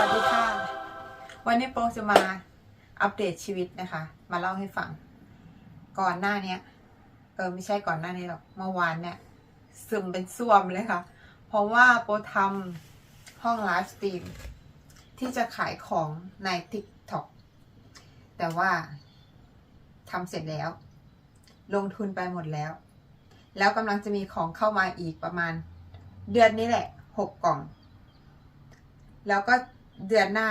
วัสดีค่ะ วันนี้โปรจะมาอัปเดตชีวิตนะคะ มาเล่าให้ฟัง ก่อนหน้าเนี้ย เออไม่ใช่ก่อนหน้านี้หรอก เมื่อวานเนี่ยซึมเป็นซ่วมเลยค่ะ เพราะว่าโปรทำห้องไลฟ์สตรีมที่จะขายของใน TikTok แต่ว่าทำเสร็จแล้ว ลงทุนไปหมดแล้ว แล้วกำลังจะมีของเข้ามาอีกประมาณ เดือนนี้แหละหกกล่อง แล้วก็ เดือนหน้า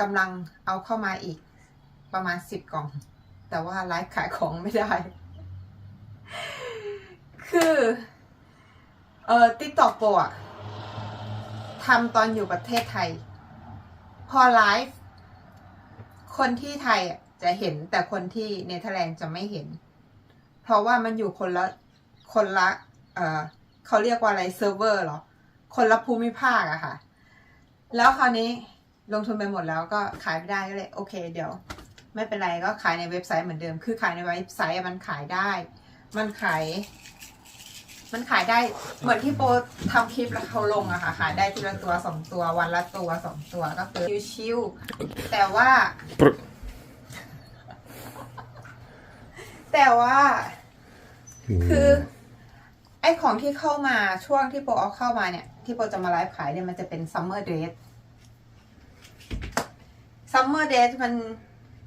กำลังเอาเข้ามาอีกประมาณสิบกล่อง แต่ว่าไลฟ์ขายของไม่ได้ คือเอ่อติ๊กตอกโปอะทำตอนอยู่ประเทศไทย พอไลฟ์คนที่ไทยจะเห็นแต่คนที่เนเธอร์แลนด์จะไม่เห็น เพราะว่ามันอยู่คนละคนละ เออเขาเรียกว่าอะไรเซิร์ฟเวอร์เหรอ คนละภูมิภาคอะค่ะ แล้วคราวนี้ลงทุนไปหมดแล้วก็ขายไม่ได้ก็เลยโอเค เดี๋ยว ไม่เป็นไรก็ขายในเว็บไซต์เหมือนเดิม คือขายในเว็บไซต์อะมันขายได้ มันขาย มันขายได้เหมือนที่โปรทำคลิปแล้วเขาลงอะค่ะ ขายได้ทีละตัวสองตัววันละตัวสองตัวก็คือชิวๆแต่ว่า Pr- แต่ว่า คือไอของที่เข้ามาช่วงที่โปรเอาเข้ามาเนี่ย ที่โปรจะมาไลฟ์ขายเนี่ยมันจะเป็นซัมเมอร์เดรสซัมเมอร์เดรสมัน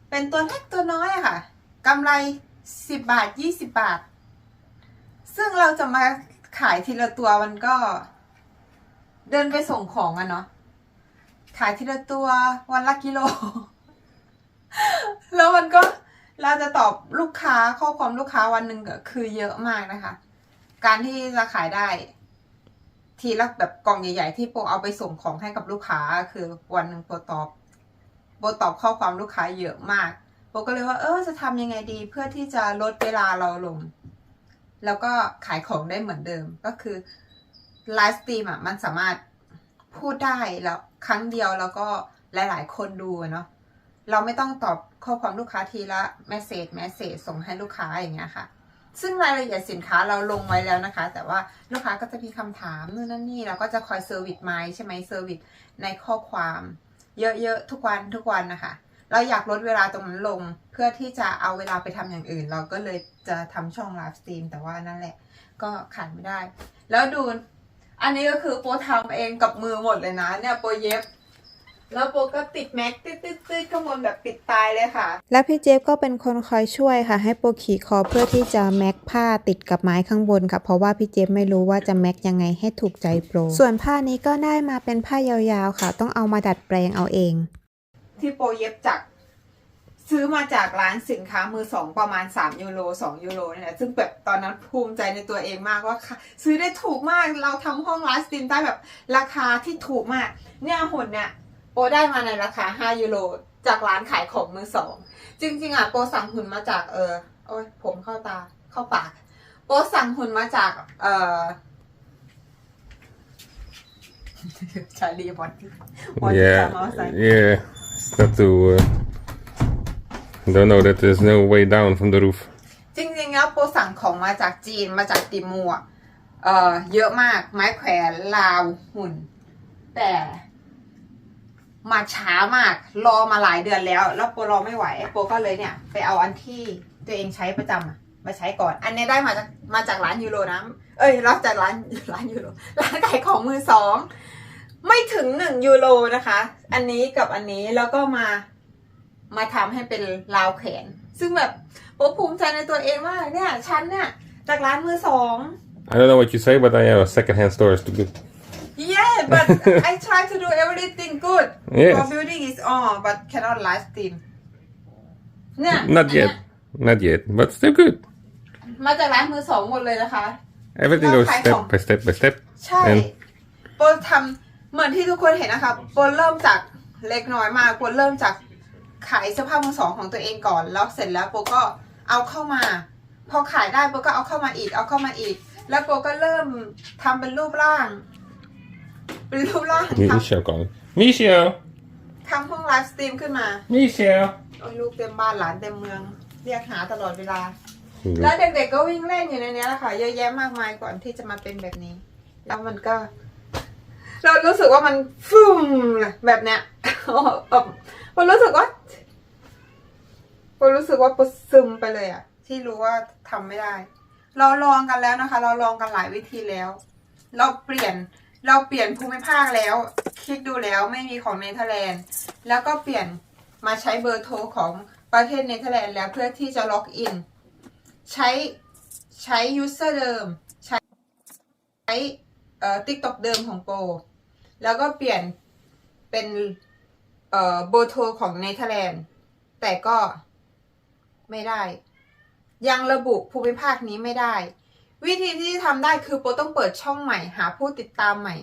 เป็นตัวเล็กตัวน้อยอะค่ะกำไรสิบบาทยี่สิบบาท ซึ่งเราจะมาขายทีละตัวมันก็ เดินไปส่งของอะเนาะขายทีละตัววันละกิโล แล้วมันก็เราจะตอบลูกค้าข้อความลูกค้าวันหนึ่งก็คือเยอะมากนะคะ การที่จะขายได้ ทีละแบบกล่องใหญ่ ๆ ที่โปเอาไปส่งของให้กับลูกค้า คือวันหนึ่งโปตอบโปตอบข้อความลูกค้าเยอะมากโปก็เลยว่า เออจะทำยังไงดี เพื่อที่จะลดเวลาเราลง แล้วก็ขายของได้เหมือนเดิมก็คือไลฟ์สตรีมอะมันสามารถพูดได้แล้วครั้งเดียวแล้วก็หลาย ๆ คนดูเนาะเราไม่ต้องตอบข้อความลูกค้าทีละเมสเซจเมสเซจส่งให้ลูกค้าอย่างเงี้ยค่ะ ซึ่งรายละเอียดสินค้าเราลงไว้แล้วนะคะ แต่ว่าลูกค้าก็จะมีคำถามนู่นนั่นนี่เราก็จะคอยเซอร์วิสไหมใช่ไหมเซอร์วิสในข้อความ เยอะๆทุกวันทุกวันนะคะ เราอยากลดเวลาตรงนั้นลง เพื่อที่จะเอาเวลาไปทำอย่างอื่น เราก็เลยจะทำช่องไลฟ์สตรีมแต่ว่านั่นแหละ ก็ขายไม่ได้ แล้วดูอันนี้ก็คือโปรทำเองกับมือหมดเลยนะเนี่ยโปรเย็บ แล้วโปรก็ติดแม็กติดติดติดข้างบนแบบปิดตายเลยค่ะ และพี่เจฟก็เป็นคนคอยช่วยค่ะ ให้โปรขี่คอเพื่อที่จะแม็กผ้าติดกับไม้ข้างบนค่ะ เพราะว่าพี่เจฟไม่รู้ว่าจะแม็กยังไงให้ถูกใจโปร ส่วนผ้านี้ก็ได้มาเป็นผ้ายาวๆค่ะ ต้องเอามาดัดแปลงเอาเอง ที่โปรเย็บจากซื้อมาจากร้านสินค้ามือสองประมาณ 3 ยูโร2ยูโรนี่แหละซึ่งแบบตอนนั้นภูมิใจในตัวเองมากว่าค่ะซื้อได้ถูกมากเราทำห้องไลฟ์สตรีมได้แบบราคาที่ถูกมาก เนี่ยหุ่นเนี่ย โปรได้มาในราคา 5 ยูโรจากร้านขายของมือสอง จริงๆอะโปรสั่งหุ่นมาจากเออโอ้ยผมเข้าตาเข้าปาก โปรสั่งหุ่นมาจากเออชาลีบอลบอล yeah, จำเอาใส่ yeah. It's not to. Uh, don't know that there's no way down from the roof. จริงๆแล้วโปรสั่งของมาจากจีนมาจากติมูอะเอ่อเยอะมากไม้แขวนลาวหุ่น แต่ มาช้ามาก รอมาหลายเดือนแล้ว แล้วโปรรอไม่ไหวโปรก็เลยเนี่ย ไปเอาอันที่ตัวเองใช้ประจำอะมาใช้ก่อน อันนี้ได้มาจากมาจากร้านยูโรนะเอ้ยรับจากร้านร้านยูโรร้านขายของมือสองไม่ถึงหนึ่งยูโรนะคะ อันนี้กับอันนี้แล้วก็มามาทำให้เป็นราวแขน ซึ่งแบบโปรภูมิใจในตัวเองมาเนี่ยฉันเนี่ยจากร้านมือสอง I don't know what you say, but I have a second-hand store. is too good. Yeah, but I try to do everything good. Yes. For building is on, but cannot live stream. เนี่ย Not yet. Not yet, but still good. มาจากร้านมือสองหมดเลยนะคะ Everything Well, goes I step don't- by step by step. ใช่ And โปรทำเหมือนที่ทุกคนเห็นนะคะโปรเริ่มจากเล็กน้อยมากโปรเริ่มจากขายเสื้อผ้ามือสองของตัวเองก่อนแล้วเสร็จแล้วโปรก็เอาเข้ามา พอขายได้โปรก็เอาเข้ามาอีก เอาเข้ามาอีก แล้วโปรก็เริ่มทำเป็นรูปร่าง เป็นรูปร่างท Michel calling. Michel! ำทำห้องไลฟ์สตรีมขึ้นมา Michel! โอ้ยลูกเต็มบ้านหลานเต็มเมือง เรียกหาตลอดเวลา แล้วเด็กๆก็วิ่งเล่นอยู่ในนี้แหละค่ะเยอะแยะมากมายก่อนที่จะมาเป็นแบบนี้ แล้วมันก็ เรารู้สึกว่ามันฟุ่มแบบเนี้ยแบบปนรู้สึกว่าปนรู้สึกว่าปนซึมไปเลยอะที่รู้ว่าทำไม่ได้ เราลองกันแล้วนะคะ เราลองกันหลายวิธีแล้ว เราเปลี่ยน เราเปลี่ยนภูมิภาคแล้วคลิกดูแล้วไม่มีของเนเธอร์แลนด์ แล้วก็เปลี่ยนมาใช้เบอร์โทรของประเทศเนเธอร์แลนด์แล้วเพื่อที่จะล็อกอิน ใช้ใช้ยูเซอร์เดิม ใช้ใช้เอ่อติ๊กต็อกเดิมของโปรแล้วก็เปลี่ยนเป็นเอ่อเบอร์โทรของเนเธอร์แลนด์ แต่ก็ไม่ได้ ยังระบุภูมิภาคนี้ไม่ได้ วิธีที่ทำได้คือโปรต้องเปิดช่องใหม่ หาผู้ติดตามใหม่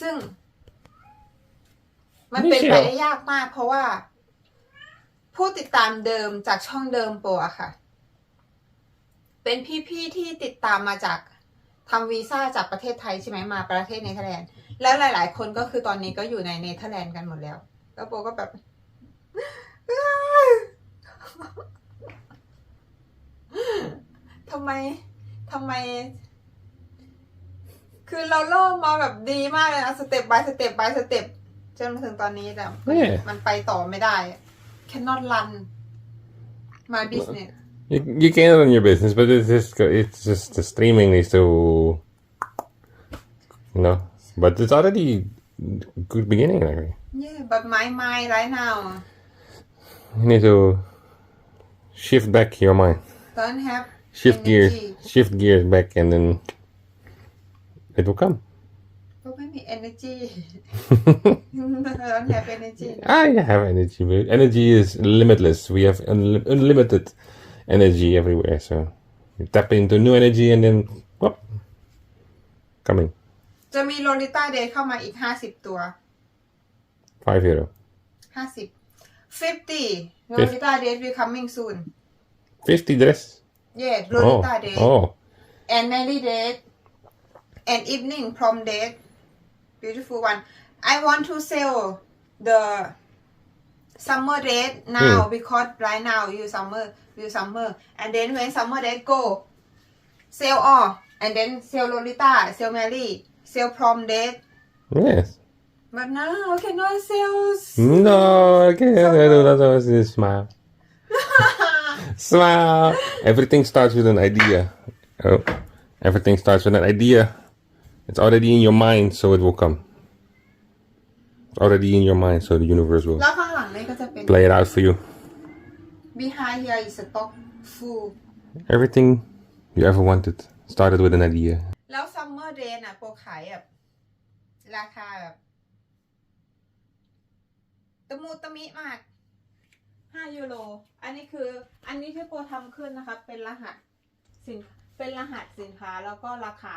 ซึ่ง มันเป็นไปได้ยากมาก เพราะว่า ผู้ติดตามเดิมจากช่องเดิมโปรอะค่ะ เป็นพี่ๆที่ติดตามมาจากทำวีซ่าจากประเทศไทยใช่ไหมมาประเทศเนเธอร์แลนด์แล้วหลาย ๆ คนก็คือตอนนี้ก็อยู่ในเนเธอร์แลนด์กันหมดแล้ว แล้วโปก็แบบทำไม ทำไม คือเราเริ่มมาแบบดีมากเลยนะสเต็ป by สเต็ป by สเต็ปจนมาถึงตอนนี้แต่มันเนี่ย มันไปต่อไม่ได้ cannot run my business You, you can run your business, but it's just it's just the streaming needs to, you know. But it's already good beginning. Like, yeah but my mind right now you need to shift back your mind, don't have shift gears, energy shift gears back, and then it will come. ก็ไม่มี energy don't have energy I have energy, but energy is limitless. We have unli- unlimited energy everywhere. So you tap into new energy, and then whoop, coming จะมีโลลิต้าเดย์เข้ามาอีกห้าสิบตัว five euro, ห้าสิบ fifty โลลิต้าเดย์ will coming soon fifty dress. Yes, Lolita oh. did. Oh. And Mary did. And Evening Prom did. Beautiful one. I want to sell the summer red now mm. because right now you summer, you summer. And then when summer red go, sell all. And then sell Lolita, sell Mary, sell prom date. Yes. But now I cannot sell. No, I can't. So, I do not smile. smile. Everything starts with an idea. Oh, everything starts with an idea. It's already in your mind, so it will come. It's already in your mind, so the universe will แล้วข้างหลังนี่ก็จะเป็น play it out for you. behind here is stock full Everything you ever wanted started with an idea. แล้ว summer day น่ะโปรขายแบบราคาแบบตะมูตะมิมาก ห้ายูโร อันนี้คือ อันนี้ที่โปรทำขึ้นนะคะ เป็นรหัสสิน เป็นรหัสสินค้าแล้วก็ราคา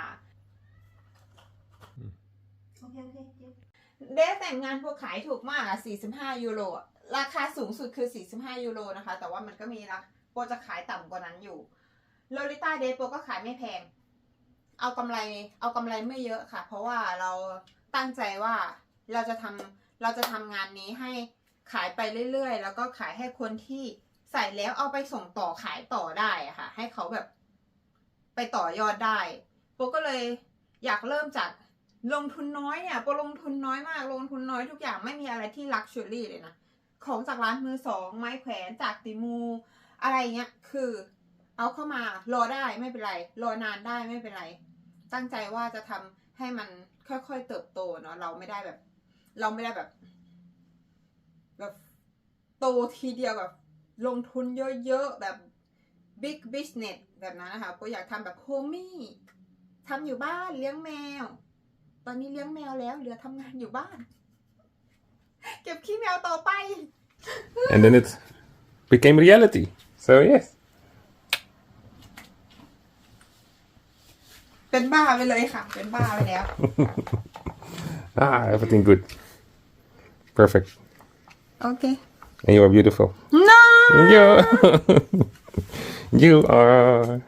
โอเคโอเคโอเคเดทแต่งงานโปรขายถูกมากอะ45ยูโรอะราคาสูงสุดคือ 45ยูโรนะคะ แต่ว่ามันก็มีนะโปรจะขายต่ำกว่านั้นอยู่โลลิต้าเดทโปรก็ขายไม่แพง เอากำไร เอากำไรไม่เยอะค่ะ เพราะว่าเราตั้งใจว่าเราจะทำเราจะทำงานนี้ให้ ขายไปเรื่อยๆ แล้วก็ขายให้คนที่ใส่แล้วเอาไปส่งต่อขายต่อได้อะค่ะ ให้เขาแบบไปต่อยอดได้โปก็เลยอยากเริ่มจากลงทุนน้อยเนี่ยโปลงทุนน้อยมาก ลงทุนน้อยทุกอย่างไม่มีอะไรที่ลักชัวรี่เลยนะ ของจากร้านมือสองไม้แขวนจากติมู อะไรเงี้ยคือเอาเข้ามารอได้ไม่เป็นไร รอนานได้ไม่เป็นไร ตั้งใจว่าจะทำให้มันค่อยๆเติบโตเนาะเราไม่ได้แบบ เราไม่ได้แบบ แบบโตทีเดียวแบบลงทุนเยอะๆ แบบ big business แบบนั้นนะคะโปอยากทำแบบโฮมี่ทำอยู่บ้านเลี้ยงแมว ตอนนี้เลี้ยงแมวแล้วเหลือทำงานอยู่บ้าน เก็บขี้แมวต่อไป And then it became reality. So yes. เป็นบ้าไปเลยค่ะ เป็นบ้าไปแล้ว Ah, everything good. Perfect. Okay. And you are beautiful. No. You. you are.